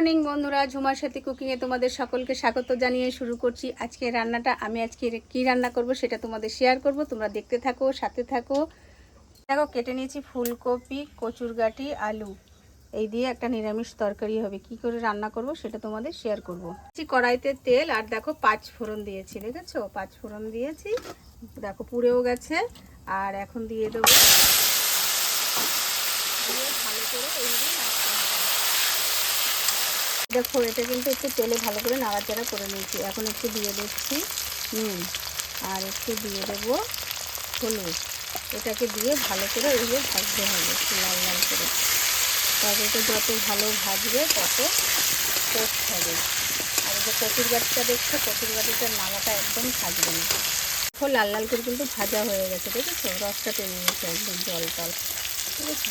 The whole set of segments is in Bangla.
মর্নিং বন্ধুরা, ঝুমার সাথে কুকিংয়ে তোমাদের সকলকে স্বাগত জানিয়ে শুরু করছি। আজকে রান্নাটা, আমি আজকে কি রান্না করব সেটা তোমাদের শেয়ার করব। তোমরা দেখতে থাকো, সাথে থাকো। দেখো, কেটে নিয়েছি ফুলকপি কচুরগাটি আলু। এই দিয়ে একটা নিরামিষ তরকারি হবে। কি করে রান্না করব সেটা তোমাদের শেয়ার করব। কড়াইতে তেল, আর দেখো পাঁচ ফোড়ন দিয়েছি, দেখেছ? পাঁচ ফোড়ন দিয়েছি। দেখো, পুড়েও গেছে। আর এখন দিয়ে দেবো। ভালো করে হবে দেখো, এটা কিন্তু একটু তেলে ভালো করে নাড়াচাড়া করে নিয়েছি। এখন একটু দিয়ে দিচ্ছি নুন আর একটু দিয়ে দেবো হলুদ। এটাকে দিয়ে ভালো করে এইভাবে ভাজতে হবে একটু লাল লাল করে। তরকারিটা যত ভালো ভাজবে, তত টেস্ট হবে। আর এটা কচুর গাছটা দেখছ, কচুর গাছটার নামাটা একদম থাকবে না। দেখো, লাল লাল করে কিন্তু ভাজা হয়ে গেছে, দেখেছ? রসটা টেনে নিয়েছে একদম জল টল। ঠিক আছে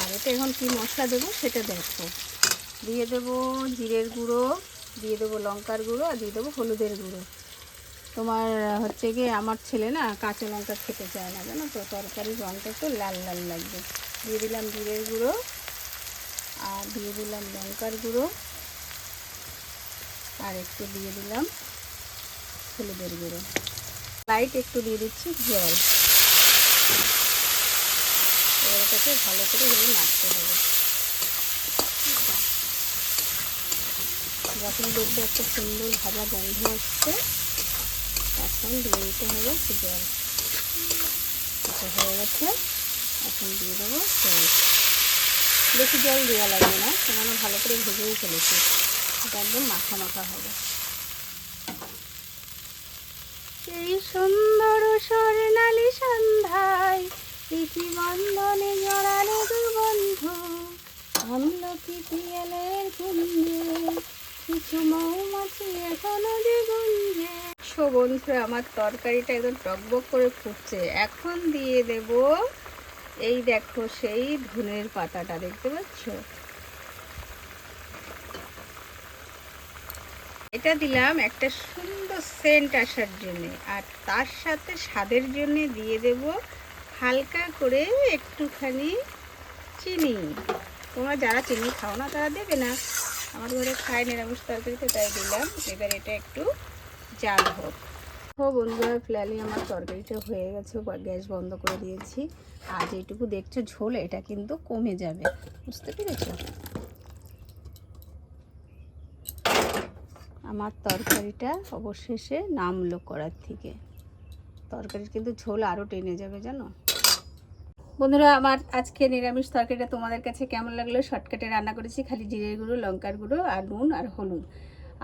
আর এটা এখন কী মশলা দেবো সেটা দেখো। দিয়ে দেবো জিরের গুঁড়ো, দিয়ে দেবো লঙ্কার গুঁড়ো আর দিয়ে দেবো হলুদের গুঁড়ো। তোমার হচ্ছে গিয়ে আমার ছেলে না কাঁচা লঙ্কা খেতে চায় না, জানো তো? তরকারির রঙটা একটু লাল লাল লাগবে। দিয়ে দিলাম জিরের গুঁড়ো আর দিয়ে দিলাম লঙ্কার গুঁড়ো আর একটু দিয়ে দিলাম হলুদের গুঁড়ো। লাইট একটু দিয়ে দিচ্ছি জল। এটাকে ভালো করে নাড়তে হবে। যখন দেখবে একটা সুন্দর ভাজা গন্ধ হচ্ছে এখন দিয়ে দিতে হবে জল। হয়ে গেছে। এখন দিয়ে দেবো জল বেশি জল দেওয়া লাগবে না কেননা ভালো করে ভেজেই ফেলেছি। এটা একদম মাখা মাখা হবে। এই সুন্দর স্বর্ণালী সন্ধ্যায় প্রীতি বন্ধনে জড়ালে দু বন্ধু আমলকি পিয়ালের কুঞ্জে কিছু মৌমাছি এখনও সো বন্ধুরা, আমার তরকারিটা একদম টকবক করে ফুটছে। এখন দিয়ে দেব এই দেখো সেই ধনের পাতাটা, দেখতে পাচ্ছ? এটা দিলাম একটা সুন্দর সেন্ট আসার জন্য, আর তার সাথে স্বাদের জন্য দিয়ে দেব হালকা করে একটুখানি চিনি। তোমরা যারা চিনি খাও না, তারা দেবে না। আমার ঘরে খায় নিরামিষ তরকারিতে তাই দিলাম। এবার এটা একটু জাল হোক। ও বন্ধুরা ফ্ল্যালি আমার তরকারিটা হয়ে গেছে গ্যাস বন্ধ করে দিয়েছি। আর যেটুকু দেখছ ঝোল, এটা কিন্তু কমে যাবে। বুঝতে পেরেছ? আমার তরকারিটা অবশেষে নামলো করার থেকে। তরকারির কিন্তু ঝোল আরও টেনে যাবে, জানো? বন্ধুরা, আমার আজকে নিরামিষ তরকারিটা তোমাদের কাছে কেমন লাগল? শর্টকাটে রান্না করেছি, খালি জিরের গুঁড়ো, লঙ্কার গুঁড়ো, আর নুন আর হলুদ।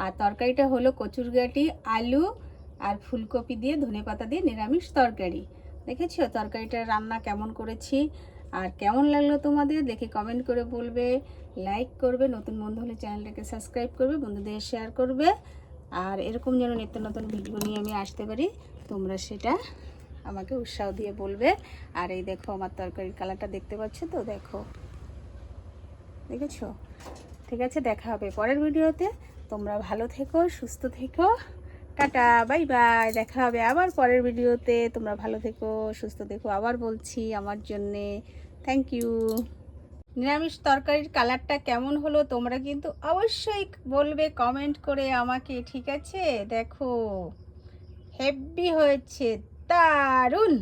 আর তরকারিটা হলো কচুরগাটি, আলু আর ফুলকপি দিয়ে ধনে পাতা দিয়ে নিরামিষ তরকারি। দেখেছ তরকারিটা রান্না কেমন করেছি? আর কেমন লাগল তোমাদের? দেখে কমেন্ট করে বলবে লাইক করবে, নতুন বন্ধু হলে চ্যানেলটাকে সাবস্ক্রাইব করবে, বন্ধুদের শেয়ার করবে। আর এরকম যেন নিত্য নতুন ভিডিও নিয়ে আমি আসতে পারি, তোমরা সেটা আমাকে উৎসাহ দিয়ে বলবে। আর এই দেখো আমার তরকারির কালারটা দেখতে পাচ্ছ তো? দেখো। দেখেছ? ঠিক আছে, দেখা হবে পরের ভিডিওতে। তোমরা ভালো থেকো, সুস্থ থেকো। Tata, bye bye. দেখা হবে আবার পরের ভিডিওতে। তোমরা ভালো থেকো, সুস্থ থেকো। আবার বলছি আমার জন্যে। থ্যাংক ইউ নিরামিষ তরকারির কালারটা কেমন হলো তোমরা কিন্তু অবশ্যই বলবে কমেন্ট করে আমাকে, ঠিক আছে? দেখো হেভি হয়েছে। দারুণ